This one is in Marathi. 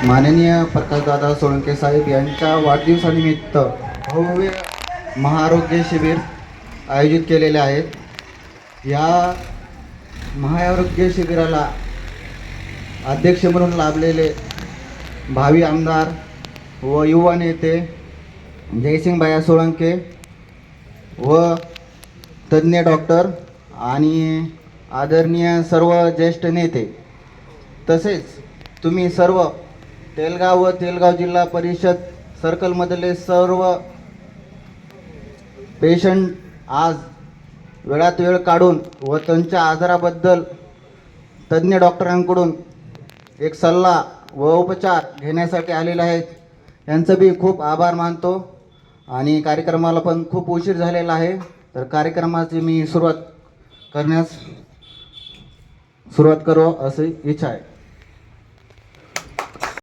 माननीय प्रकाशदादा सोळंके साहेब यांच्या वाढदिवसानिमित्त भव्य महाआरोग्य शिबिर आयोजित केलेले आहेत या महाआरोग्य शिबिराला अध्यक्ष म्हणून लाभलेले भावी आमदार व युवा नेते जयसिंगबाया सोळंके व तज्ज्ञ डॉक्टर आणि आदरणीय सर्व ज्येष्ठ नेते तसेच तुम्ही सर्व तेलगाव व तेलगाव जिल्हा परिषद सर्कलमधले सर्व पेशंट आज वेळात वेळ काढून व त्यांच्या आजाराबद्दल तज्ज्ञ डॉक्टरांकडून एक सल्ला व उपचार घेण्यासाठी आलेले आहेत. यांचं बी खूप आभार मानतो आणि कार्यक्रमाला पण खूप उशीर झालेला आहे. तर कार्यक्रमाची मी सुरुवात करण्यास सुरुवात करू अशी इच्छा आहे.